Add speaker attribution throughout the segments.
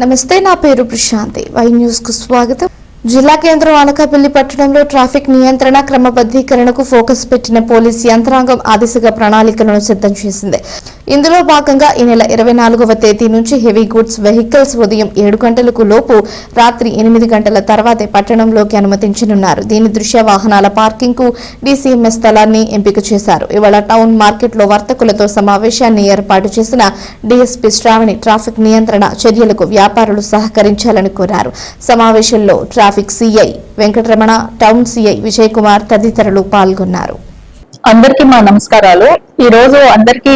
Speaker 1: నమస్తే నా పేరు ప్రశాంతి. వై న్యూస్కు స్వాగతం. జిల్లా కేంద్రం అనకాపల్లి పట్టణంలో ట్రాఫిక్ నియంత్రణ క్రమబద్ధీకరణకు ఫోకస్ పెట్టిన పోలీస్ యంత్రాంగం ఆ దిశగా ప్రణాళికలను సిద్ధం చేసింది. ఇందులో భాగంగా ఈ నెల ఇరవై నాలుగవ తేదీ నుంచి హెవీ గూడ్స్ వెహికల్స్ ఉదయం ఏడు గంటలకు లోపు రాత్రి ఎనిమిది గంటల తర్వాతే పట్టణంలోకి అనుమతించనున్నారు. దీని దృష్ట్యా వాహనాల పార్కింగ్కు డీసీఎంఎస్ స్థలాన్ని ఎంపిక చేశారు. ఇవాళ టౌన్ మార్కెట్లో వర్తకులతో సమావేశాన్ని ఏర్పాటు చేసిన డీఎస్పీ శ్రావణి ట్రాఫిక్ నియంత్రణ చర్యలకు వ్యాపారులు సహకరించాలని కోరారు. సమావేశంలో traffic CI Venkataramana town CI Vijay Kumar తదితరులు పాల్గొన్నారు.
Speaker 2: అందరికి మా నమస్కారాలు. ఈ రోజు అందరికి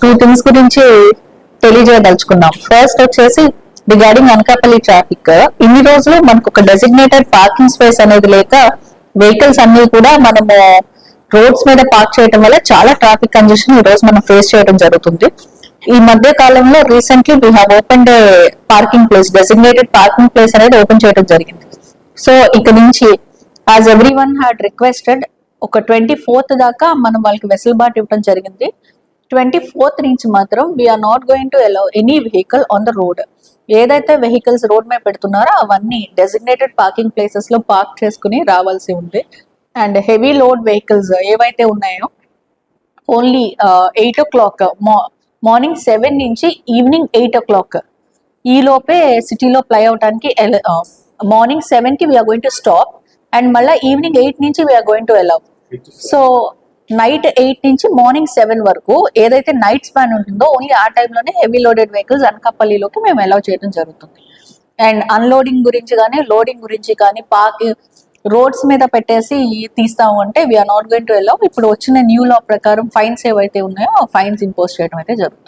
Speaker 2: టూ థింగ్స్ గురించి తెలియజేయదలుచుకున్నాం. ఫస్ట్ వచ్చేసి రిగార్డింగ్ అనకాపల్లి ట్రాఫిక్ ఇన్ని రోజులు మనకు ఒక డెసిగ్నేటెడ్ పార్కింగ్ స్పేస్ అనేది లేక వెహికల్స్ అన్ని కూడా మనము రోడ్స్ మీద పార్క్ చేయడం వల్ల చాలా ట్రాఫిక్ కంజెషన్ ఈ రోజు మనం ఫేస్ చేయడం జరుగుతుంది. ఈ మధ్య కాలంలో recently we have open parking place designated parking place అనేది ఓపెన్ చేయడం జరిగింది. సో ఇక నుంచి as everyone had requested ఒక ట్వంటీ ఫోర్త్ దాకా మనం వాళ్ళకి వెసులుబాటు ఇవ్వడం జరిగింది. ట్వంటీ ఫోర్త్ నుంచి మాత్రం we are not going to allow any vehicle on the road ఏదైతే వెహికల్స్ రోడ్ మీద పెడుతున్నారో అవన్నీ డెసిగ్నేటెడ్ పార్కింగ్ ప్లేసెస్లో పార్క్ చేసుకుని రావాల్సి ఉంది. అండ్ హెవీ లోడ్ వెహికల్స్ ఏవైతే ఉన్నాయో only eight o'clock morning seven నుంచి ఈవినింగ్ ఎయిట్ ఓ క్లాక్ ఈ లోపే సిటీలో ప్లై అవడానికి మార్నింగ్ సెవెన్కి we are going to stop and మళ్ళీ ఈవినింగ్ ఎయిట్ నుంచి we are going to allow so night eight నుంచి మార్నింగ్ సెవెన్ వరకు ఏదైతే నైట్ స్పాన్ ఉంటుందో ఓన్లీ ఆ టైంలోనే హెవీ లోడెడ్ వెహికల్స్ అనకాపల్లిలోకి మేము అలౌ చేయడం జరుగుతుంది. అండ్ అన్లోడింగ్ గురించి కానీ లోడింగ్ గురించి కానీ పార్క్ రోడ్స్ మీద పెట్టేసి తీస్తాము అంటే we are not going to allow ఇప్పుడు వచ్చిన న్యూ లా ప్రకారం ఫైన్స్ ఏవైతే ఉన్నాయో ఆ ఫైన్స్ ఇంపోజ్ చేయడం అయితే జరుగుతుంది.